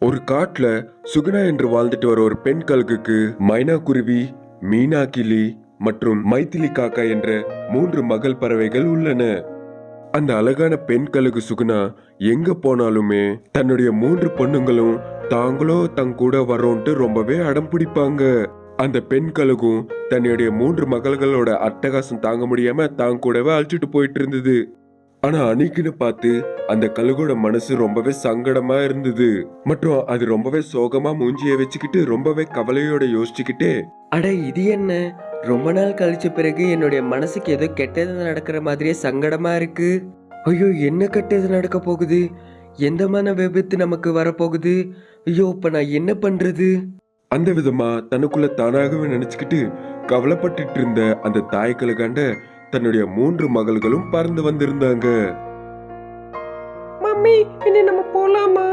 ஒரு காட்டில் சுகுணா என்று வாழ்ந்துட்டு வர ஒரு பெண் கழுகுக்கு மைனா குருவி மீனா கிளி மற்றும் மைத்திலி காக்கா என்ற மூன்று மகள் பறவைகள் உள்ளன. அந்த அழகான பெண் கழுகு சுகுணா எங்க போனாலுமே தன்னுடைய மூன்று பொண்ணுங்களும் தாங்களோ தங் கூட வரோன்ட்டு ரொம்பவே அடம் பிடிப்பாங்க. அந்த பெண் கழுகும் தன்னுடைய மூன்று மகள்களோட அட்டகாசம் தாங்க முடியாம தாங்க கூடவே அழைச்சிட்டு போயிட்டு இருந்தது. ஆனா அன்னைக்குன்னு பார்த்து அந்த கழுகோட மனசு ரொம்பவே சங்கடமா இருந்தது. மற்றும் அது ரொம்பவே சோகமா மூஞ்சிய வச்சுக்கிட்டு ரொம்பவே கவலையோட யோசிச்சுக்கிட்டே அட இது என்ன? ரொம்ப நாள் கழிச்ச பிறகு என்னுடைய மனசுக்கு ஏதோ கெட்டது நடக்கிற மாதிரியே சங்கடமா இருக்கு. ஐயோ என்ன கெட்டது நடக்க போகுது? எந்த மன விபத்து நமக்கு வரப்போகுது? ஐயோ இப்ப நான் என்ன பண்றது? அந்த விதமா தனக்குள்ள தானாகவே நினைச்சுக்கிட்டு கவலைப்பட்டுட்டு இருந்த அந்த தாய் தன்னுடைய மூன்று மகள்களும் பறந்து வந்திருந்தாங்க. மம்மி இனி நம்ம போலாமா?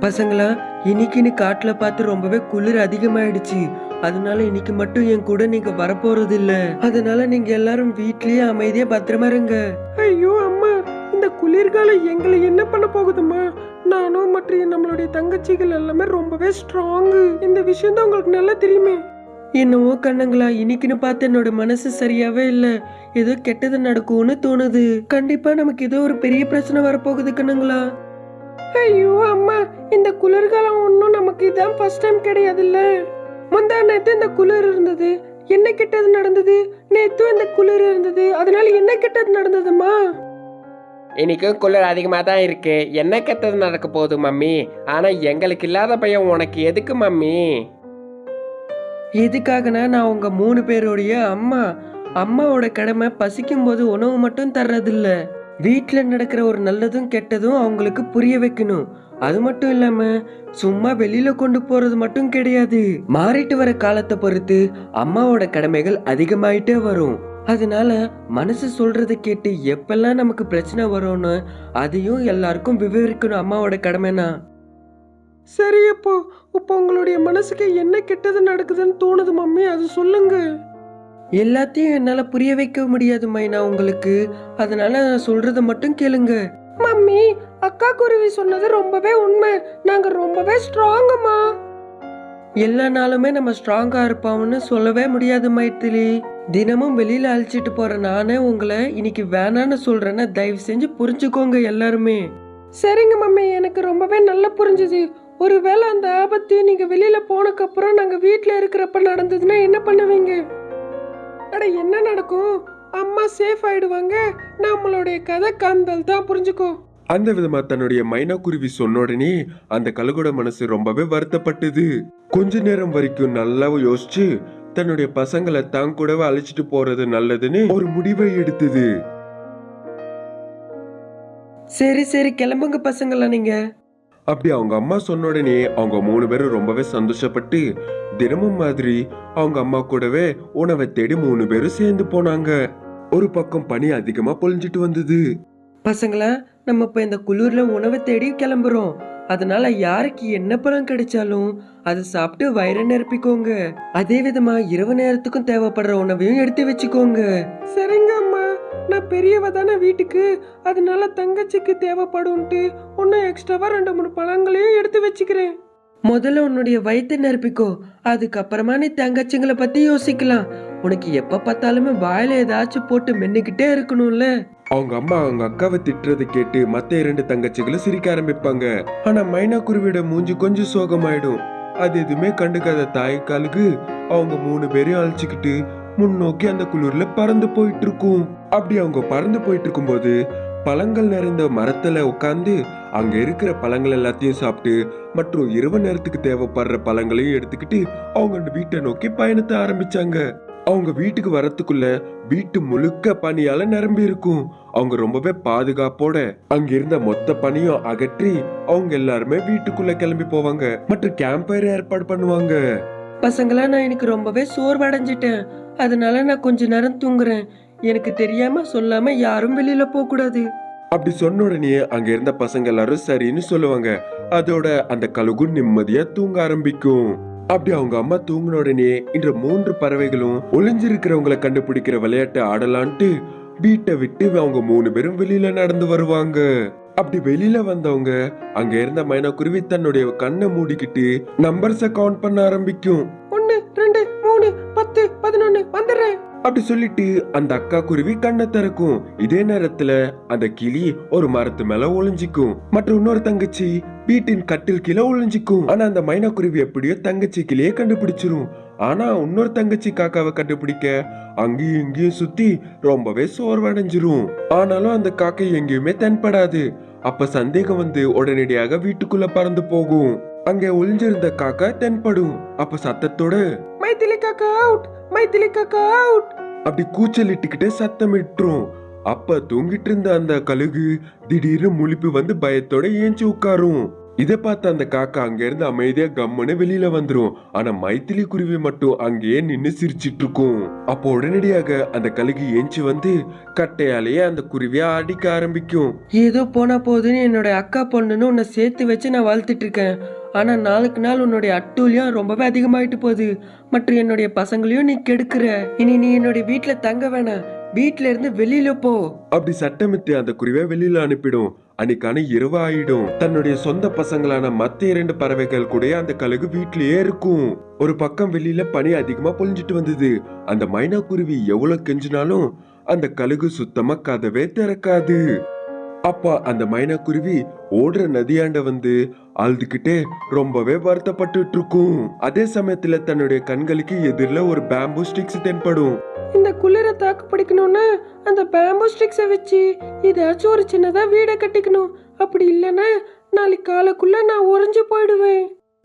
பசங்களா இன்னைக்குன்னு காட்டுல பார்த்து ரொம்பவே குளிர் அதிகமாயிடுச்சு. அதனால இன்னைக்கு மட்டும் என் கூட நீங்க வரப்போறது இல்ல அதனால நீங்க எல்லாரும் வீட்லயே அமைதியா பத்திரமா இருங்க. ஐயோ அம்மா இந்த குளிர்காலம் எங்களை என்ன பண்ண போகுதுமா நானும் மற்ற நம்மளுடைய தங்கச்சிகள் எல்லாமே ரொம்பவே ஸ்ட்ராங்கு இந்த விஷயம் தான் உங்களுக்கு நல்லா தெரியுமே. என்னவோ கண்ணங்களா இன்னைக்குன்னு பார்த்து என்னோட மனசு சரியாவே இல்லை. ஏதோ கெட்டது நடக்கும்னு தோணுது. கண்டிப்பா நமக்கு ஏதோ ஒரு பெரிய பிரச்சனை வரப்போகுது கண்ணங்களா. ஐயோ அம்மா இந்த குளிர்காலம் ஒன்றும் நமக்கு இதான் ஃபர்ஸ்ட் டைம் கிடையாதுல்ல. முந்தா நேற்று இந்த குளிர் இருந்தது. என்ன கெட்டது நடந்தது? நேற்று இந்த குளிர் இருந்தது. அதனால என்ன கெட்டது நடந்ததுமா? இன்னைக்கும் குளிர் அதிகமாக தான் இருக்கு. என்ன கெட்டது நடக்க போகுது மம்மி? ஆனால் எங்களுக்கு இல்லாத பையன் உனக்கு எதுக்கு மம்மி? எதுக்காகனா நான் உங்கள் மூணு பேருடைய அம்மா அம்மாவோட கடமை பசிக்கும் போது உணவு மட்டும் தர்றதில்ல. வீட்டில் நடக்கிற ஒரு நல்லதும் கெட்டதும் அவங்களுக்கு புரிய வைக்கணும். அது மட்டும் இல்லாம சும்மா வெளியில கொண்டு போறது மட்டும் கிடையாது. மாறிட்டு வர காலத்தை பொறுத்து அம்மாவோட கடமைகள் அதிகமாயிட்டே வரும். அதனால மனசு சொல்றதை கேட்டு எப்பெல்லாம் நமக்கு பிரச்சனை வரும்னு அதையும் எல்லாருக்கும் விவரிக்கணும் அம்மாவோட கடமைனா. சரி அப்போ இப்போ உங்களுடைய மனசுக்கு என்ன கெட்டது நடக்குதுன்னு தோணுது மம்மி அது சொல்லுங்க. எல்லாத்தையும் என்னால புரிய வைக்க முடியாது மைனா உங்களுக்கு. அதனால நான் சொல்றத மட்டும் கேளுங்க. மம்மி அக்கா குருவி சொன்னது ரொம்பவே உண்மை. நாங்க ரொம்பவே ஸ்ட்ராங்கம்மா. எல்லா நாளுமே நம்ம ஸ்ட்ராங்கா இருப்போம்னு சொல்லவே முடியாது மைத்திலி. தினமும் வெளியில அழைச்சிட்டு போற நானே உங்களை இன்னைக்கு வேணான்னு சொல்றேன்னு தயவு செஞ்சு புரிஞ்சுக்கோங்க எல்லாருமே. சரிங்க மம்மி எனக்கு ரொம்பவே நல்லா புரிஞ்சுது. ஒருவேளை அந்த ஆபத்து நீங்க வெளியில போனக்கு அப்புறம் நாங்க வீட்ல இருக்கிறப்ப நடந்ததுன்னா என்ன பண்ணுவீங்க? அட என்ன நடக்கும்? அம்மா சேஃப் ஆயிடுவாங்க. நம்மளுடைய கதை காந்தல் தான் புரிஞ்சுக்கோ. அந்த விதமா தன்னுடைய மைனா குருவி சொன்ன உடனே அந்த கழுகோட மனசு ரொம்பவே வருத்தப்பட்டது. கொஞ்ச நேரம் வரைக்கும் நல்லா யோசிச்சு தன்னுடைய பசங்களை தான் கூடவே அழைச்சிட்டு போறது நல்லதுன்னு ஒரு முடிவை எடுத்தது. சரி சரி கிளம்புங்க பசங்களா நீங்க. அப்படி அவங்க அம்மா சொன்ன உடனே அவங்க மூணு பேரும் ரொம்பவே சந்தோஷப்பட்டு தினமும் மாதிரி அவங்க அம்மா கூடவே உணவை தேடி மூணு பேரும் சேர்ந்து போனாங்க. ஒரு பக்கம் பனி அதிகமா பொழிஞ்சிட்டு வந்தது. பசங்களா நம்ம இப்ப இந்த குளிர்ல உணவை தேடி கிளம்புறோம். அதனால யாருக்கு என்ன பழம் கிடைச்சாலும் அதை சாப்பிட்டு வயிறை நிரப்பிக்கோங்க. அதே விதமா இரவு நேரத்துக்கும் தேவைப்படுற உணவையும் எடுத்து வச்சுக்கோங்க. சரிங்க அம்மா. நான் பெரியவ தானே வீட்டுக்கு. அதனால தங்கச்சிக்கு தேவைப்படும்ட்டு இன்னும் எக்ஸ்ட்ராவா ரெண்டு மூணு பழங்களையும் எடுத்து வச்சுக்கிறேன். முதல்ல உன்னுடைய வயித்தை நிரப்பிக்கோ. அதுக்கப்புறமா நீ தங்கச்சிங்களை பத்தி யோசிக்கலாம். உனக்கு எப்ப பார்த்தாலுமே வாயில ஏதாச்சும் போட்டு மென்னுக்கிட்டே இருக்கணும்ல. அவங்க அம்மா அவங்க அக்காவை திட்டுறதை கேட்டு மத்த இரண்டு தங்கச்சிகளும் சிரிக்க ஆரம்பிப்பாங்க. ஆனா மைனா குருவியோட மூஞ்சி கொஞ்சம் சோகமாயிடும். அது எதுவுமே கண்டுக்காத தாய்க்காலுக்கு அவங்க மூணு பேரையும் அழைச்சிக்கிட்டு முன்னோக்கி அந்த குளிர்ல பறந்து போயிட்டு இருக்கும் அப்படி அவங்க பறந்து போயிட்டு இருக்கும்போது பழங்கள் நிறைந்த மரத்துல உட்காந்து அங்க இருக்கிற பழங்கள் எல்லாத்தையும் சாப்பிட்டு மற்றும் இரவு நேரத்துக்கு தேவைப்படுற பழங்களையும் எடுத்துக்கிட்டு அவங்க வீட்டை நோக்கி பயணத்தை ஆரம்பிச்சாங்க. அவங்க வீட்டுக்கு வரத்துக்குள்ள வீட்டு முழுக்க பனியால நிரம்பி இருக்கும். அவங்க ரொம்பவே பாதுகாப்போட அங்க இருந்த மொத்த பனியும் அகற்றி அவங்க எல்லாருமே வீட்டுக்குள்ள கிளம்பி போவாங்க. மற்றும் கேம்பயர் ஏற்பாடு பண்ணுவாங்க. பசங்களா நான் எனக்கு ரொம்பவே சோர்வடைஞ்சிட்டேன். அதனால நான் கொஞ்ச நேரம் தூங்குறேன். எனக்கு தெரியாம சொல்லாம யாரும் வெளியில போக கூடாது. அப்படி சொன்ன உடனே அங்க இருந்த பசங்க எல்லாரும் சரின்னு சொல்லுவாங்க. அதோட அந்த கழுகு நிம்மதியா தூங்க ஆரம்பிக்கும். அப்படி அவங்க அம்மா தூங்கின உடனே இன்று மூன்று பறவைகளும் ஒளிஞ்சிருக்கிறவங்களை கண்டுபிடிக்கிற விளையாட்டை ஆடலான்ட்டு வீட்டை விட்டு அவங்க மூணு பேரும் வெளியில நடந்து வருவாங்க. அப்படி வெளியில வந்தவங்க அங்க இருந்த மைனாக்குருவி தன்னுடைய கண்ணை மூடிக்கிட்டு நம்பர்ஸ கவுண்ட் பண்ண ஆரம்பிக்கும். ஒன்னு ரெண்டு மூணு பத்து பதினொன்னு வந்துடுறேன். அப்படி சொல்லிட்டு அந்த அக்கா குருவி கண்ணை திறக்கும். இதே நேரத்துல அந்த கிளி ஒரு மரத்து மேல ஒளிஞ்சிக்கும். மற்றும் இன்னொரு தங்கச்சி வீட்டின் கட்டில் கீழே ஒளிஞ்சிக்கும். ஆனா அந்த மைனா குருவி எப்படியோ தங்கச்சி கிளியே கண்டுபிடிச்சிரும். ஆனா இன்னொரு தங்கச்சி காக்காவை கண்டுபிடிக்க அங்கேயும் இங்கேயும் சுத்தி ரொம்பவே சோர்வடைஞ்சிரும். ஆனாலும் அந்த காக்கை எங்கேயுமே தென்படாது. அப்ப சந்தேகம் வந்து உடனடியாக வீட்டுக்குள்ள பறந்து போகும். அங்கே ஒளிஞ்சிருந்த காக்கா தென்படும். அப்ப சத்தத்தோட மைத்திலி காக்கா அவுட் மைத்திலி காக்கா அவுட் அப்படி கூச்சலிட்டுக்கிட்டே சத்தமிட்டுரும். அப்ப தூங்கிட்டு இருந்த அந்த கழுகு திடீர்னு முழிப்பு வந்து பயத்தோட ஏஞ்சி உட்காரும். இதை பார்த்த அந்த காக்கா அங்க இருந்து அமைதியா கம்முன்னு வெளியில வந்துரும். ஆனா மைத்திலி குருவி மட்டும் அங்கேயே நின்னு சிரிச்சிட்டு இருக்கும் அப்போ உடனடியாக அந்த கழுகு ஏஞ்சி வந்து கட்டையாலேயே அந்த குருவியை அடிக்க ஆரம்பிக்கும். ஏதோ போனா போகுதுன்னு என்னோட அக்கா பொண்ணுன்னு உன்னை சேர்த்து வச்சு நான் வளர்த்துட்டு இருக்கேன் ஆனா நாளுக்கு நாள் உன்னுடைய அட்டூழியம் ரொம்பவே அதிகமாயிட்டு போகுது. மற்றும் என்னுடைய பசங்களையும் நீ கெடுக்கிற. இனி நீ என்னுடைய வீட்டுல தங்க வேணாம். வீட்ல இருந்து வெளியில போ. அப்படி சட்டமிட்டு அந்த குருவியை வெளியில அனுப்பிடும். அன்னைக்கான இரவு ஆயிடும் தன்னுடைய சொந்த பசங்களான மத்த இரண்டு பறவைகள் கூட அந்த கழுகு வீட்லயே இருக்கும். ஒரு பக்கம் வெளியில பனி அதிகமா பொழிஞ்சிட்டு வந்தது. அந்த மைனா குருவி எவ்வளவு கெஞ்சினாலும் அந்த கழுகு சுத்தமா கதவே திறக்காது. அப்ப அந்த மைனா குருவி ஓடுற நதியாண்ட வந்து அழுதுகிட்டே ரொம்பவே வருத்தப்பட்டுட்டு இருக்கும் அதே சமயத்துல தன்னுடைய கண்களுக்கு எதிரில ஒரு பேம்பு ஸ்டிக்ஸ் தென்படும். இந்த குளிரை தாக்கு பிடிக்கணும்னா அந்த பேம்பு ஸ்டிக்ஸை வச்சு ஏதாச்சும் ஒரு சின்னதா வீடை கட்டிக்கணும். அப்படி இல்லைன்னா நாளைக்கு காலைக்குள்ள நான் உறைஞ்சு போயிடுவேன்.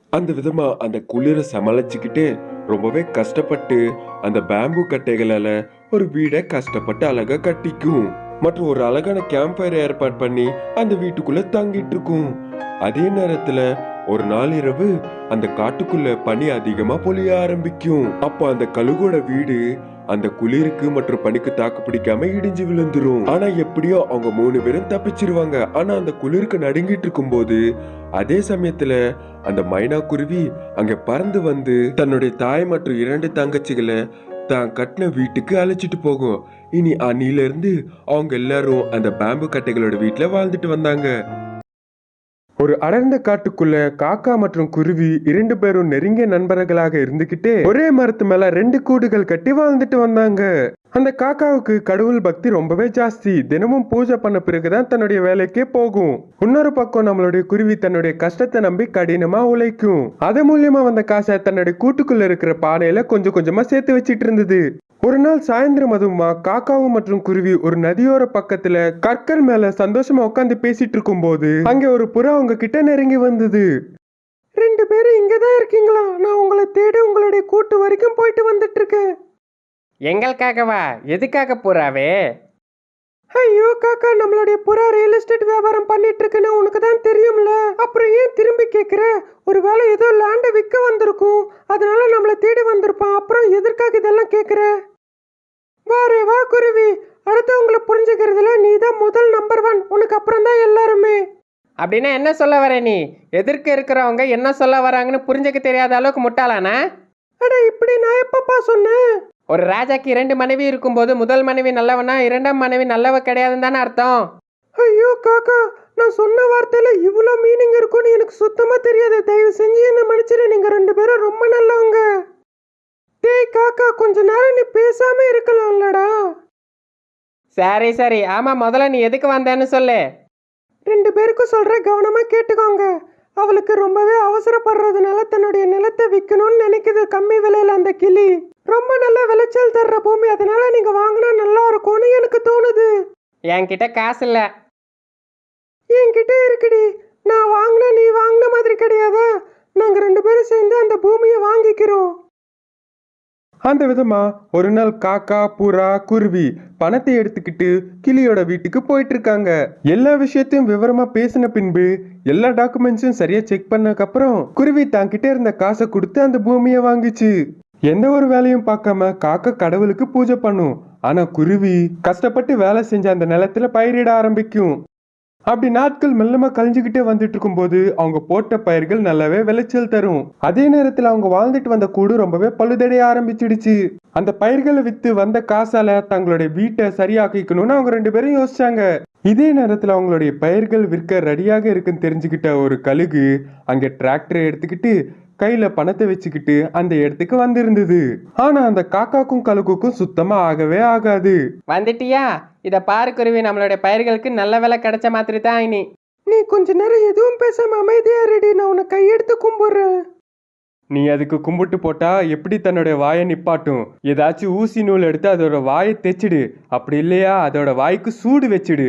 அந்த விதமா அந்த குளிர சமாளிச்சுக்கிட்டே ரொம்பவே கஷ்டப்பட்டு அந்த பேம்பு கட்டைகளால ஒரு வீடை கஷ்டப்பட்டு அழகா கட்டிக்கும். மற்றும் ஒரு அழகான கேம்ப் ஃபயர் ஏற்பாடு பண்ணி அந்த வீட்டுக்குள்ள தங்கிட்டு இருக்கும். அதே நேரத்துல ஒரு நாள் இரவு அந்த காட்டுக்குள்ள பனி அதிகமா பொழிய ஆரம்பிக்கும். அப்போ அந்த கழுகோட வீடு அந்த குளிருக்கு மற்றும் பனிக்கு தாக்கு பிடிக்காம இடிஞ்சு விழுந்துரும். ஆனா எப்படியோ அவங்க மூணு பேரும் தப்பிச்சிருவாங்க. ஆனா அந்த குளிருக்கு நடுங்கிட்டு இருக்கும்போது அதே சமயத்துல அந்த மைனா குருவி அங்க பறந்து வந்து தன்னுடைய தாய் மற்றும் இரண்டு தங்கச்சிகளை தான் கட்டின வீட்டுக்கு அழைச்சிட்டு போகும். இனி அன்னில இருந்து அவங்க எல்லாரும் அந்த பேம்பு கட்டைகளோட வீட்டுல வாழ்ந்துட்டு வந்தாங்க. ஒரு அடர்ந்த காட்டுக்குள்ள காக்கா மற்றும் குருவி இரண்டு பேரும் நெருங்கிய நண்பர்களாக இருந்துகிட்டே ஒரே மரத்து மேல ரெண்டு கூடுகள் கட்டி வாழ்ந்துட்டு வந்தாங்க. அந்த காக்காவுக்கு கடவுள் பக்தி ரொம்பவே ஜாஸ்தி. தினமும் பூஜை பண்ண பிறகுதான் தன்னுடைய வேலைக்கே போகும். இன்னொரு பக்கம் நம்மளுடைய குருவி தன்னுடைய கஷ்டத்தை நம்பி கடினமா உழைக்கும். அது மூலியமா வந்த காசை தன்னுடைய கூட்டுக்குள்ள இருக்கிற பானையில கொஞ்சம் கொஞ்சமா சேர்த்து வச்சிட்டு இருந்தது. ஒரு நாள் சாயந்தரம் அதுமா காக்காவும் மற்றும் குருவி ஒரு நதியோர பக்கத்துல கற்கள் மேல சந்தோஷமா உட்காந்து பேசிட்டு இருக்கும்போது அங்க ஒரு புறா அவங்க கிட்ட நெருங்கி வந்தது. ரெண்டு பேரும் இங்கே தான் இருக்கீங்களா? நான் உங்களை தேடி உங்களுடைய கூட்டு வரைக்கும் போயிட்டு வந்துட்டு இருக்கேன். எங்களுக்காகவா? எதுக்காக புறாவே? ஐயோ காக்கா நம்மளுடைய புறா ரியல் எஸ்டேட் வியாபாரம் பண்ணிட்டு இருக்குன்னு உனக்கு தான் தெரியும்ல? அப்புறம் ஏன் திரும்பி கேட்குற ஒரு வேலை ஏதோ லேண்டை விற்க வந்திருக்கும். அதனால நம்மளை தேடி வந்திருப்பான். அப்புறம் எதற்காக இதெல்லாம் கேட்குற வாரே வா குருவி. அடுத்தவங்களை புரிஞ்சுக்கிறதுல நீ தான் முதல் நம்பர் ஒன் உனக்கு அப்புறம் தான் எல்லாருமே. அப்படின்னா என்ன சொல்ல வர நீ? எதிர்க்க இருக்கிறவங்க என்ன சொல்ல வராங்கன்னு புரிஞ்சுக்க தெரியாத அளவுக்கு முட்டாளானா? அட இப்படி நான் எப்பப்பா சொன்னேன்? ஒரு ராஜாக்கு இரண்டு மனைவி இருக்கும்போது முதல் மனைவி நல்லவனா இரண்டாம் மனைவி நல்லவ கிடையாதுன்னு தானே அர்த்தம்? ஐயோ காக்கா நான் சொன்ன வார்த்தையில இவ்வளோ மீனிங் இருக்கும்னு எனக்கு சுத்தமா தெரியாது. தயவு செஞ்சு என்ன மன்னிச்சிரு. நீங்க ரெண்டு பேரும் ரொம்ப நல்லவங்க. டேய் காக்கா கொஞ்ச நேரம் நீ பேசாம இருக்கலாம்லடா. சரி சரி. ஆமா முதல்ல நீ எதுக்கு வந்தேன்னு சொல்லு. ரெண்டு பேருக்கும் சொல்ற கவனமா கேட்டுக்கோங்க. அவளுக்கு ரொம்பவே அவசரப்படுறதுனால தன்னுடைய நிலத்தை விற்கணும்னு நினைக்குது கம்மி விலையில அந்த கிளி. ரொம்ப நல்ல விளைச்சல் தர்ற பூமி. அதனால நீங்க வாங்கினா நல்லா இருக்கும்னு எனக்கு தோணுது. என்கிட்ட காசு இல்ல. என்கிட்ட இருக்குடி. நான் வாங்கினா நீ வாங்கின மாதிரி கிடையாதா? நாங்க ரெண்டு பேரும் சேர்ந்து அந்த பூமியை வாங்கிக்கிறோம். அந்த விதமா ஒரு நாள் காக்கா புறா குருவி பணத்தை எடுத்துக்கிட்டு கிளியோட வீட்டுக்கு போயிட்டு இருக்காங்க எல்லா விஷயத்தையும் விவரமா பேசின பின்பு எல்லா டாக்குமெண்ட்ஸும் சரியா செக் பண்ணதுக்கு அப்புறம் குருவி தான்கிட்ட இருந்த காசை கொடுத்து அந்த பூமியை வாங்கிச்சு. எந்த ஒரு வேலையும் பார்க்காம காக்கா கடவுளுக்கு பூஜை பண்ணும். ஆனா குருவி கஷ்டப்பட்டு வேலை செஞ்ச அந்த நிலத்துல பயிரிட ஆரம்பிக்கும். அப்படி நாட்கள் மெல்லமா கழிஞ்சுக்கிட்டே வந்துட்டு இருக்கும்போது அவங்க போட்ட பயிர்கள் நல்லாவே விளைச்சல் தரும். அதே நேரத்துல அவங்க வாழ்ந்துட்டு வந்த கூடு ரொம்பவே பழுதடைய ஆரம்பிச்சிடுச்சு. அந்த பயிர்களை வித்து வந்த காசால தங்களுடைய வீட்டை சரியாக்கிக்கணும்னு அவங்க ரெண்டு பேரும் யோசிச்சாங்க. இதே நேரத்துல அவங்களுடைய பயிர்கள் விற்க ரெடியாக இருக்குன்னு தெரிஞ்சுக்கிட்ட ஒரு கழுகு அங்க டிராக்டரை எடுத்துக்கிட்டு கையில பணத்தை வச்சுக்கிட்டு அந்த இடத்துக்கு வந்திருந்தது. ஆனா அந்த காக்காக்கும் கழுகுக்கும் சுத்தமா ஆகவே ஆகாது. வந்துட்டியா? இதை பாரு குருவி நம்மளுடைய பயிர்களுக்கு நல்ல விலை கிடைச்ச மாதிரி தான் இனி. நீ கொஞ்ச நேரம் எதுவும் பேசாம அமைதியா ரெடி நான் உன்னை கையெடுத்து கும்பிடுறேன். நீ அதுக்கு கும்பிட்டு போட்டா எப்படி தன்னுடைய வாயை நிப்பாட்டும்? ஏதாச்சும் ஊசி நூல் எடுத்து அதோட வாயை தைச்சிடு அப்படி இல்லையா? அதோட வாய்க்கு சூடு வச்சிடு.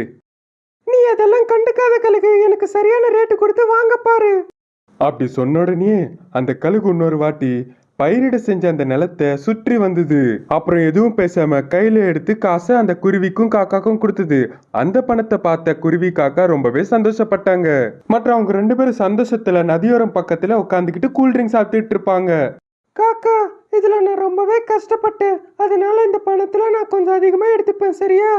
நீ அதெல்லாம் கண்டுக்காத கழுகு. எனக்கு சரியான ரேட்டு கொடுத்து வாங்க பாரு. அப்படி சொன்ன உடனே அந்த கழுகு இன்னொரு வாட்டி பயிரிட செஞ்ச அந்த நிலத்தை சுற்றி வந்தது. அப்புறம் எதுவும் பேசாம கையில எடுத்து காசை அந்த குருவிக்கும் காக்காக்கும் கொடுத்தது. அந்த பணத்தை பார்த்த குருவி காக்கா ரொம்பவே சந்தோஷப்பட்டாங்க. மற்ற அவங்க ரெண்டு பேரும் சந்தோஷத்துல நதியோரம் பக்கத்துல உட்காந்துக்கிட்டு கூல்ட்ரிங்க் சாப்பிட்டுட்டு இருப்பாங்க. காக்கா இதுல நான் ரொம்பவே கஷ்டப்பட்டேன். அதனால இந்த பணத்துல நான் கொஞ்சம் அதிகமா எடுத்துப்பேன் சரியா?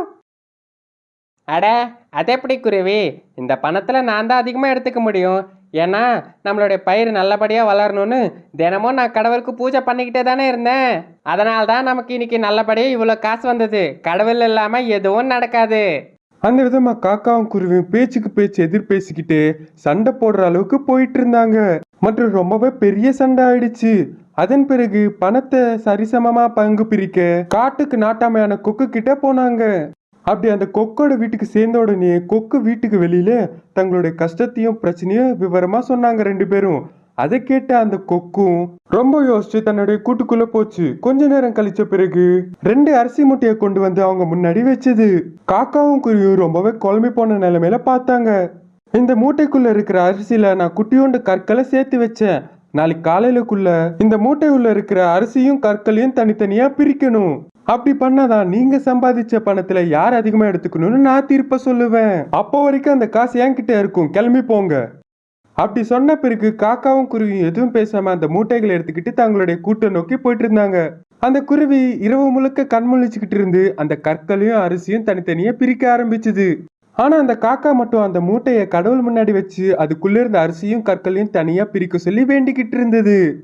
அட அது எப்படி குருவி? இந்த பணத்தில் நான் தான் அதிகமாக எடுத்துக்க முடியும். ஏன்னா நம்மளுடைய பயிர் நல்லபடியாக வளரணும்னு தினமும் நான் கடவுளுக்கு பூஜை பண்ணிக்கிட்டே தானே இருந்தேன். அதனால தான் நமக்கு இன்னைக்கு நல்லபடியாக இவ்வளோ காசு வந்தது. கடவுள் இல்லாமல் எதுவும் நடக்காது. அந்த விதமா காக்காவும் குருவியும் பேச்சுக்கு பேச்சு எதிர் பேசிக்கிட்டு சண்டை போடுற அளவுக்கு போயிட்டு இருந்தாங்க. மற்றும் ரொம்பவே பெரிய சண்டை ஆயிடுச்சு. அதன் பிறகு பணத்தை சரிசமமா பங்கு பிரிக்க காட்டுக்கு நாட்டாமையான கொக்கு கிட்ட போனாங்க. அப்படி அந்த கொக்கோட வீட்டுக்கு சேர்ந்த உடனே கொக்கு வீட்டுக்கு வெளியில தங்களுடைய கஷ்டத்தையும் பிரச்சனையும் விவரமா சொன்னாங்க ரெண்டு பேரும். அதை கேட்ட அந்த கொக்கும் ரொம்ப யோசிச்சு தன்னுடைய கூட்டுக்குள்ள போச்சு. கொஞ்ச நேரம் கழிச்ச பிறகு ரெண்டு அரிசி மூட்டையை கொண்டு வந்து அவங்க முன்னாடி வச்சது. காக்காவும் குருவியும் ரொம்பவே குழம்பி போன நிலைமையில பார்த்தாங்க. இந்த மூட்டைக்குள்ள இருக்கிற அரிசியில நான் குட்டியோண்டு கற்களை சேர்த்து வச்சேன். நாளைக்கு காலையிலக்குள்ள இந்த மூட்டை உள்ள இருக்கிற அரிசியும் கற்களையும் தனித்தனியா பிரிக்கணும். அப்படி பண்ணாதான் நீங்க சம்பாதிச்ச பணத்துல யார் அதிகமா எடுத்துக்கணும்னு நான் தீர்ப்ப சொல்லுவேன். அப்போ வரைக்கும் அந்த காசு என்கிட்ட இருக்கும். கிளம்பி போங்க. அப்படி சொன்ன பிறகு காக்காவும் குருவியும் எதுவும் பேசாம அந்த மூட்டைகளை எடுத்துக்கிட்டு தங்களுடைய கூட்டம் நோக்கி போயிட்டு இருந்தாங்க அந்த குருவி இரவு முழுக்க கண்முழிச்சுக்கிட்டு இருந்து அந்த கற்களையும் அரிசியும் தனித்தனியே பிரிக்க ஆரம்பிச்சுது. ஆனா அந்த காக்கா மட்டும் அந்த மூட்டையை கடவுள் முன்னாடி வச்சு அதுக்குள்ள இருந்த அரிசியும் கற்களையும் தனியா பிரிக்க சொல்லி வேண்டிக்கிட்டு இருந்தது.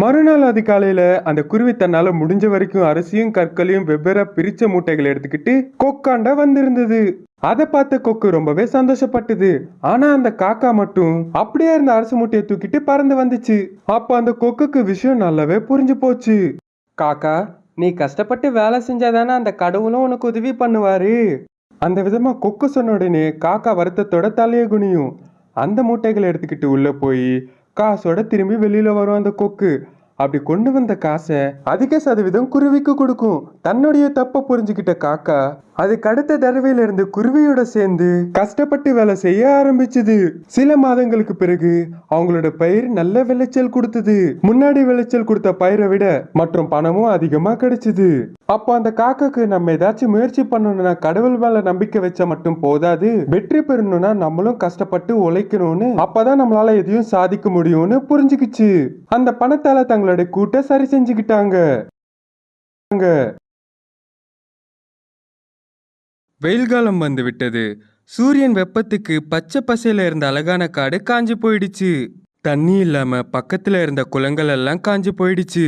மறுநாள் அதிகாலையில அந்த குருவி தன்னால முடிஞ்ச வரைக்கும் அரிசியும் கற்களையும் வெவ்வேறு பிரிச்ச மூட்டைகளை எடுத்துக்கிட்டு கொக்காண்ட வந்திருந்தது. அதை பார்த்த கொக்கு ரொம்பவே சந்தோஷப்பட்டது. ஆனா அந்த காக்கா மட்டும் அப்படியே இருந்த அரசு மூட்டையை தூக்கிட்டு பறந்து வந்துச்சு. அப்ப அந்த கொக்குக்கு விஷயம் நல்லாவே புரிஞ்சு போச்சு. காக்கா நீ கஷ்டப்பட்டு வேலை செஞ்சாதானே அந்த கடவுளும் உனக்கு உதவி பண்ணுவாரு? அந்த விதமா கொக்கு சொன்ன உடனே காக்கா வருத்தத்தோட தலையை குனியும். அந்த மூட்டைகளை எடுத்துக்கிட்டு உள்ள போய் காசோட திரும்பி வெளியில் வரும் அந்த கொக்கு. அப்படி கொண்டு வந்த காசை அதிக சதவீதம் குருவிக்கு கொடுக்கும். தன்னுடைய தப்ப புரிஞ்சுக்கிட்ட காக்கா அதுக்கு அடுத்த தடவையில இருந்து குருவியோட சேர்ந்து கஷ்டப்பட்டு வேலை செய்ய ஆரம்பிச்சது. சில மாதங்களுக்கு பிறகு அவங்களோட பயிர் நல்ல விளைச்சல் கொடுத்தது. முன்னாடி விளைச்சல் கொடுத்த பயிரை விட மற்றும் பணமும் அதிகமா கிடைச்சது. அப்போ அந்த காக்காக்கு நம்ம ஏதாச்சும் முயற்சி பண்ணணும்னா கடவுள் மேல நம்பிக்கை வச்சா மட்டும் போதாது. வெற்றி பெறணும்னா நம்மளும் கஷ்டப்பட்டு உழைக்கணும்னு அப்பதான் நம்மளால எதையும் சாதிக்க முடியும்னு புரிஞ்சுக்கிச்சு. அந்த பணத்தால தங்க தங்களோட கூட்ட சரி செஞ்சுக்கிட்டாங்க. வெயில் காலம் வந்து விட்டது சூரியன் வெப்பத்துக்கு பச்சை பசையில இருந்த அழகான காடு காஞ்சு போயிடுச்சு. தண்ணி இல்லாம பக்கத்துல இருந்த குளங்கள் எல்லாம் காஞ்சு போயிடுச்சு.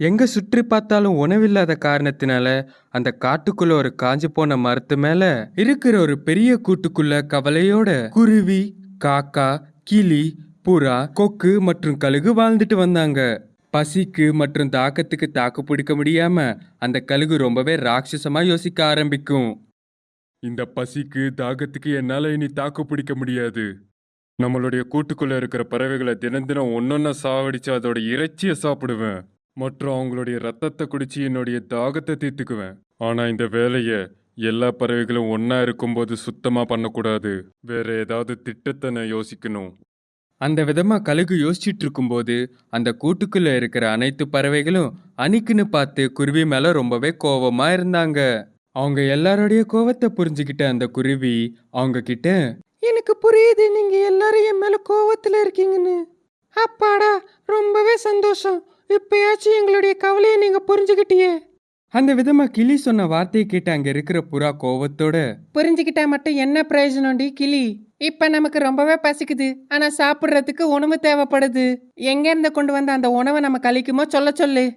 எங்க சுற்றி பார்த்தாலும் உணவில்லாத காரணத்தினால அந்த காட்டுக்குள்ள ஒரு காஞ்சு போன மரத்து மேல இருக்கிற ஒரு பெரிய கூட்டுக்குள்ள கவலையோட குருவி காக்கா கிளி புறா கொக்கு மற்றும் கழுகு வாழ்ந்துட்டு வந்தாங்க. பசிக்கு மற்றும் தாக்கத்துக்கு தாக்கு பிடிக்க முடியாம அந்த கழுகு ரொம்பவே ராட்சசமா யோசிக்க ஆரம்பிக்கும். இந்த பசிக்கு தாகத்துக்கு என்னால இனி தாக்கு பிடிக்க முடியாது. நம்மளுடைய கூட்டுக்குள்ள இருக்கிற பறவைகளை தினம் தினம் ஒன்னொன்னா சாவடிச்சு அதோட இறைச்சியை சாப்பிடுவேன். மற்றும் அவங்களுடைய ரத்தத்தை குடிச்சு என்னுடைய தாகத்தை தீர்த்துக்குவேன். ஆனா இந்த வேலையை எல்லா பறவைகளும் ஒன்னா இருக்கும்போது சுத்தமா பண்ணக்கூடாது. வேற ஏதாவது திட்டத்தை நான் யோசிக்கணும். அந்த விதமா கழுகு யோசிச்சுட்டு இருக்கும்போது அந்த கூட்டுக்குள்ள இருக்கிற அனைத்து பறவைகளும் அணிக்குன்னு பார்த்து குருவி மேல ரொம்பவே கோவமா இருந்தாங்க. அவங்க எல்லாரோடைய கோவத்தை புரிஞ்சுக்கிட்ட அந்த குருவி அவங்க கிட்ட எனக்கு புரியுது நீங்க எல்லாரும் என் மேல கோவத்துல இருக்கீங்கன்னு. அப்பாடா ரொம்பவே சந்தோஷம். இப்பயாச்சும் எங்களுடைய கவலையை நீங்க புரிஞ்சுக்கிட்டியே அந்த விதமா கிளி சொன்ன வார்த்தையை கேட்டு அங்க இருக்கிற புறா கோவத்தோட புரிஞ்சுக்கிட்டா மட்டும் என்ன பிரயோஜனம்டி கிளி? இப்ப நமக்கு ரொம்பவே பசிக்குது. ஆனா சாப்பிடுறதுக்கு உணவு தேவைப்படுது. எங்க இருந்து கொண்டு வந்த அந்த உணவை நம்ம கழிக்குமோ சொல்ல சொல்லு.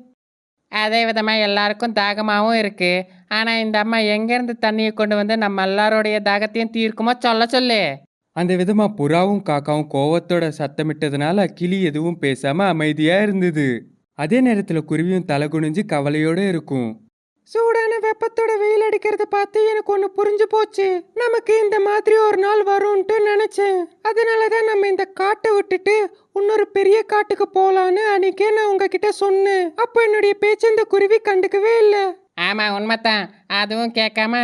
அதே விதமா எல்லாருக்கும் தாகமாகவும் இருக்கு. ஆனால் இந்த அம்மா எங்கேருந்து தண்ணியை கொண்டு வந்து நம்ம எல்லாரோடைய தாகத்தையும் தீர்க்குமோ சொல்ல சொல்லு. அந்த விதமா புறாவும் காக்காவும் கோவத்தோட சத்தமிட்டதுனால கிளி எதுவும் பேசாம அமைதியா இருந்தது. அதே நேரத்துல குருவியும் தலை குனிஞ்சு கவலையோட இருக்கும். சூடான வெப்பத்தோட வெயில் அடிக்கிறத பார்த்து எனக்கு ஒன்று புரிஞ்சு போச்சு. நமக்கு இந்த மாதிரி ஒரு நாள் வரும்ன்ட்டு நினச்சேன். அதனால தான் நம்ம இந்த காட்டை விட்டுட்டு இன்னொரு பெரிய காட்டுக்கு போகலான்னு அன்னைக்கே நான் உங்ககிட்ட சொன்னேன். அப்போ என்னுடைய பேச்சு இந்த குருவி கண்டுக்கவே இல்லை. ஆமாம் உண்மைத்தான் அதுவும் கேட்காம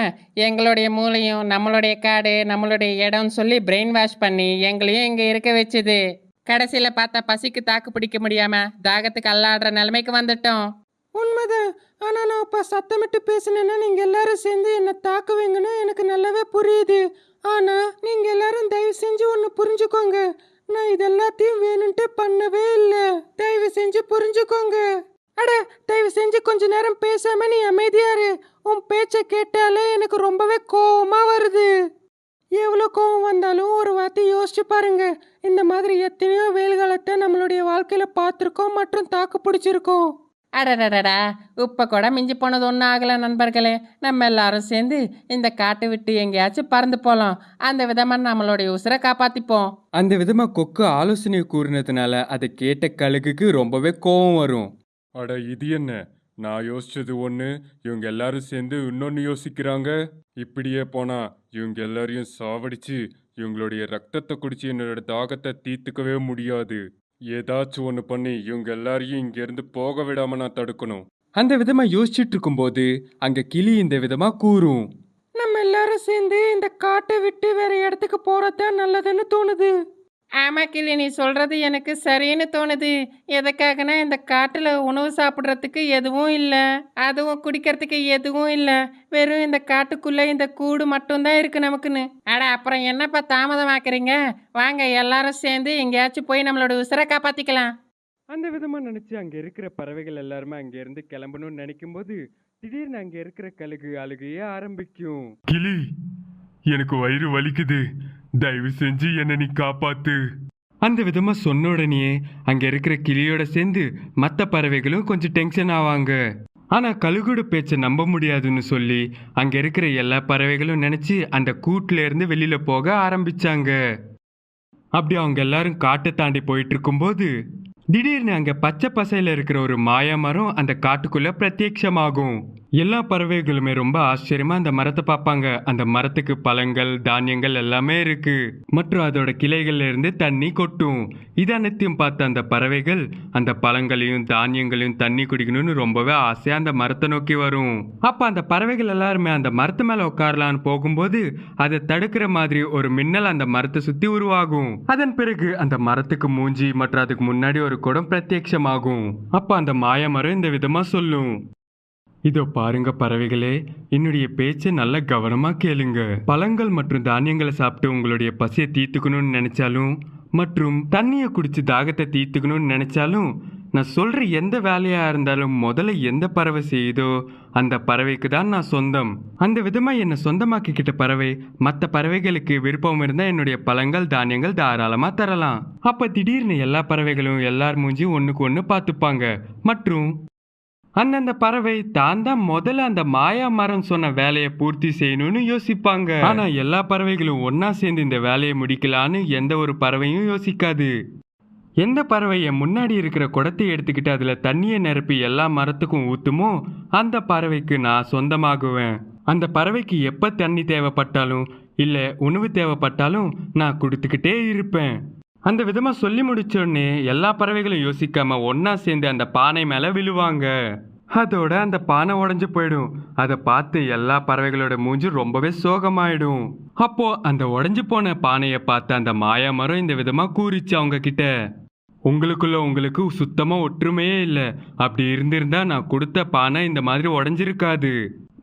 எங்களுடைய மூளையும் நம்மளுடைய காடு நம்மளுடைய இடம்னு சொல்லி பிரெயின் வாஷ் பண்ணி எங்களையும் இங்கே இருக்க வச்சுது. கடைசியில் பார்த்தா பசிக்கு தாக்கு பிடிக்க முடியாமல் தாகத்துக்கு அல்லாடுற நிலைமைக்கு வந்துட்டோம். உண்மைதான். ஆனால் நான் இப்போ சத்தமிட்டு பேசினேன்னா நீங்கள் எல்லாரும் சேர்ந்து என்னை தாக்குவீங்கன்னு எனக்கு நல்லாவே புரியுது. ஆனால் நீங்கள் எல்லாரும் தயவு செஞ்சு ஒன்று புரிஞ்சுக்கோங்க. நான் இது எல்லாத்தையும் வேணும்ட்டு பண்ணவே இல்லை. தயவு செஞ்சு புரிஞ்சுக்கோங்க. அட தயவு செஞ்சு கொஞ்ச நேரம் பேசாம நீ அமைதியாரு உன் பேச்சை கேட்டாலே எனக்கு ரொம்பவே கோவமாக வருது. எவ்வளோ கோவம் வந்தாலும் ஒரு வார்த்தை யோசிச்சு பாருங்க. இந்த மாதிரி எத்தனையோ வெயில் காலத்தை நம்மளுடைய வாழ்க்கையில் பார்த்துருக்கோம் மற்றும் தாக்கு பிடிச்சிருக்கோம் அடடடடா உப்பை கூட மிஞ்சி போனது ஒன்றும் ஆகலை நண்பர்களே. நம்ம எல்லாரும் சேர்ந்து இந்த காட்டை விட்டு எங்கேயாச்சும் பறந்து போகலாம் அந்த விதமாக நம்மளுடைய உசுரை காப்பாற்றிப்போம் அந்த விதமாக கொக்கு ஆலோசனை கூறினதுனால அதை கேட்ட கழுகுக்கு ரொம்பவே கோபம் வரும். அட இது என்ன? நான் யோசிச்சது ஒன்று இவங்க எல்லாரும் சேர்ந்து இன்னொன்று யோசிக்கிறாங்க. இப்படியே போனா இவங்க எல்லாரையும் சாவடிச்சு இவங்களுடைய ரத்தத்தை குடிச்சு என்னோட தாகத்தை தீர்த்துக்கவே முடியாது. ஏதாச்சும் ஒன்று பண்ணி இவங்க எல்லாரையும் இங்கேருந்து போக விடாம நான் தடுக்கணும். அந்த விதமாக யோசிச்சுட்டு இருக்கும்போது அங்கே கிளி இந்த விதமாக கூறும். நம்ம எல்லாரும் சேர்ந்து இந்த காட்டை விட்டு வேற இடத்துக்கு போறதுதான் நல்லதுன்னு தோணுது. ஆமா கிளி நீ சொல்றது எனக்கு சரின்னு தோணுது. எதுக்காகனா இந்த காட்டுல உணவு சாப்பிட்றதுக்கு எதுவும் இல்லை. அதுவும் குடிக்கிறதுக்கு எதுவும் இல்லை. வெறும் இந்த காட்டுக்குள்ள இந்த கூடு மட்டும்தான் இருக்கு நமக்குன்னு. அட அப்புறம் என்னப்பா தாமதமாக்குறீங்க? வாங்க எல்லாரும் சேர்ந்து எங்கேயாச்சும் போய் நம்மளோட உசுரை காப்பாத்திக்கலாம். அந்த விதமாக நினச்சி அங்கே இருக்கிற பறவைகள் எல்லாருமே அங்கேருந்து கிளம்பணும்னு நினைக்கும் போது திடீர்னு அங்கே இருக்கிற கழுகு அழுகையே ஆரம்பிக்கும். கிளி எனக்கு வயிறு வலிக்குது. தயவு செஞ்சு என்னை நீ காப்பாத்து. அந்த விதமா சொன்ன உடனே அங்க இருக்கிற கிளியோட சேர்ந்து மற்ற பறவைகளும் கொஞ்சம் டென்ஷன் ஆவாங்க. ஆனா கழுகுட பேச்சை நம்ப முடியாதுன்னு சொல்லி அங்க இருக்கிற எல்லா பறவைகளும் நினைச்சு அந்த கூட்டுல இருந்து வெளியில போக ஆரம்பிச்சாங்க. அப்படி அவங்க எல்லாரும் காட்டை தாண்டி போயிட்டு இருக்கும்போது திடீர்னு அங்க பச்சை பசையில இருக்கிற ஒரு மாய மரம் அந்த காட்டுக்குள்ள பிரத்யட்சமாகும் எல்லா பறவைகளுமே ரொம்ப ஆச்சரியமா அந்த மரத்தை பார்ப்பாங்க. அந்த மரத்துக்கு பழங்கள் தானியங்கள் எல்லாமே இருக்கு. மற்றும் அதோட கிளைகள்ல இருந்து தண்ணி கொட்டும். இது அனைத்தையும் பார்த்த அந்த பறவைகள் அந்த பழங்களையும் தானியங்களையும் தண்ணி குடிக்கணும்னு ரொம்பவே ஆசையா அந்த மரத்தை நோக்கி வரும். அப்ப அந்த பறவைகள் எல்லாருமே அந்த மரத்து மேல உட்காரலான்னு போகும்போது அதை தடுக்கிற மாதிரி ஒரு மின்னல் அந்த மரத்தை சுத்தி உருவாகும். அதன் பிறகு அந்த மரத்துக்கு மூஞ்சி மற்றும் அதுக்கு முன்னாடி ஒரு குடம் பிரத்யட்சமாகும் அப்ப அந்த மாய மரம் இந்த விதமா சொல்லும். இதோ பாருங்க பறவைகளே என்னுடைய பேச்சை நல்ல கவனமா கேளுங்க. பழங்கள் மற்றும் தானியங்களை சாப்பிட்டு உங்களுடைய பசியை தீர்த்துக்கணும்னு நினைச்சாலும் மற்றும் தண்ணியை குடிச்சு தாகத்தை தீர்த்துக்கணும்னு நினைச்சாலும் நான் சொல்ற எந்த வேலையா இருந்தாலும் முதல்ல எந்த பறவை செய்யுதோ அந்த பறவைக்கு தான் நான் சொந்தம். அந்த விதமா என்னை சொந்தமாக்கிக்கிட்ட பறவை மற்ற பறவைகளுக்கு விருப்பம் இருந்தா என்னுடைய பழங்கள் தானியங்கள் தாராளமா தரலாம். அப்ப திடீர்னு எல்லா பறவைகளும் எல்லார் மூஞ்சியும் ஒண்ணுக்கு ஒண்ணு பார்த்துப்பாங்க. மற்றும் அந்தந்த பறவை தான் தான் முதல்ல அந்த மாயா மரம் சொன்ன வேலையை பூர்த்தி செய்யணும்னு யோசிப்பாங்க. ஆனா எல்லா பறவைகளும் ஒன்னா சேர்ந்து இந்த வேலையை முடிக்கலான்னு எந்த ஒரு பறவையும் யோசிக்காது. எந்த பறவையை முன்னாடி இருக்கிற குடத்தை எடுத்துக்கிட்டு அதுல தண்ணியை நிரப்பி எல்லா மரத்துக்கும் ஊத்துமோ அந்த பறவைக்கு நான் சொந்தமாகுவேன். அந்த பறவைக்கு எப்ப தண்ணி தேவைப்பட்டாலும் இல்ல உணவு தேவைப்பட்டாலும் நான் கொடுத்துக்கிட்டே இருப்பேன். அந்த விதமாக சொல்லி முடிச்சோடனே எல்லா பறவைகளும் யோசிக்காம ஒன்றா சேர்ந்து அந்த பானை மேலே விழுவாங்க. அதோட அந்த பானை உடஞ்சு போயிடும். அதை பார்த்து எல்லா பறவைகளோட மூஞ்சி ரொம்பவே சோகமாயிடும். அப்போ அந்த உடஞ்சு போன பானையை பார்த்து அந்த மாயா மரம் இந்த விதமாக கூறிச்சு அவங்க கிட்ட உங்களுக்குள்ள உங்களுக்கு சுத்தமா ஒற்றுமையே இல்லை. அப்படி இருந்திருந்தா நான் கொடுத்த பானை இந்த மாதிரி உடஞ்சிருக்காது.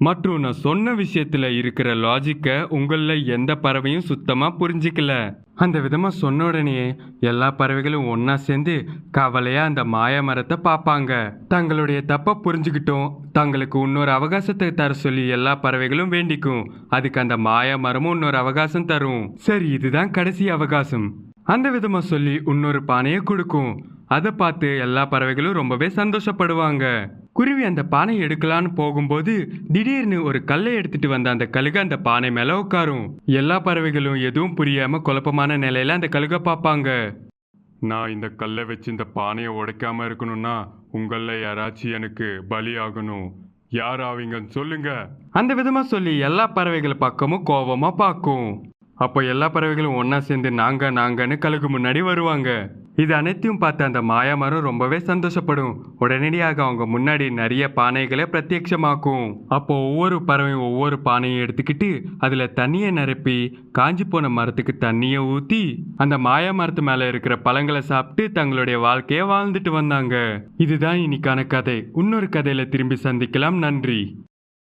மற்றும் நான் சொன்ன விஷயத்துல இருக்கிற லாஜிக்கை உங்களில் எந்த பறவையும் சுத்தமா புரிஞ்சிக்கல. அந்த விதமாக சொன்ன உடனே எல்லா பறவைகளும் ஒன்றா சேர்ந்து கவலையாக அந்த மாய மரத்தை பார்ப்பாங்க. தங்களுடைய தப்பை புரிஞ்சுக்கிட்டோம். தங்களுக்கு இன்னொரு அவகாசத்தை தர சொல்லி எல்லா பறவைகளும் வேண்டிக்கும். அதுக்கு அந்த மாய மரமும் இன்னொரு அவகாசம் தரும். சரி இதுதான் கடைசி அவகாசம். அந்த விதமாக சொல்லி இன்னொரு பானையை கொடுக்கும். அதை பார்த்து எல்லா பறவைகளும் ரொம்பவே சந்தோஷப்படுவாங்க. குருவி அந்த பானையை எடுக்கலான்னு போகும்போது திடீர்னு ஒரு கல்லை எடுத்துட்டு வந்த அந்த கழுகு அந்த பானை மேல உட்காரும். எல்லா பறவைகளும் எதுவும் புரியாம குழப்பமான நிலையில அந்த கழுகை பார்ப்பாங்க. நான் இந்த கல்லை வச்சு இந்த பானையை உடைக்காம இருக்கணும்னா உங்கள யாராச்சும் எனக்கு பலி ஆகணும் யார் ஆவீங்கன்னு சொல்லுங்க. அந்த விதமா சொல்லி எல்லா பறவைகள் பக்கமும் கோபமா பார்க்கும். அப்போ எல்லா பறவைகளும் ஒன்றா சேர்ந்து நாங்க நாங்கன்னு கழுகு முன்னாடி வருவாங்க. இது அனைத்தையும் பார்த்த அந்த மாயா மரம் ரொம்பவே சந்தோஷப்படும். உடனடியாக அவங்க முன்னாடி நிறைய பானைகளை பிரத்யட்சமாக்கும் அப்போ ஒவ்வொரு பறவையும் ஒவ்வொரு பானையும் எடுத்துக்கிட்டு அதுல தண்ணியை நிரப்பி காஞ்சி போன மரத்துக்கு தண்ணியை ஊத்தி அந்த மாயா மரத்து மேல இருக்கிற பழங்களை சாப்பிட்டு தங்களுடைய வாழ்க்கையை வாழ்ந்துட்டு வந்தாங்க. இதுதான் இன்னைக்கான கதை. இன்னொரு கதையில திரும்பி சந்திக்கலாம். நன்றி.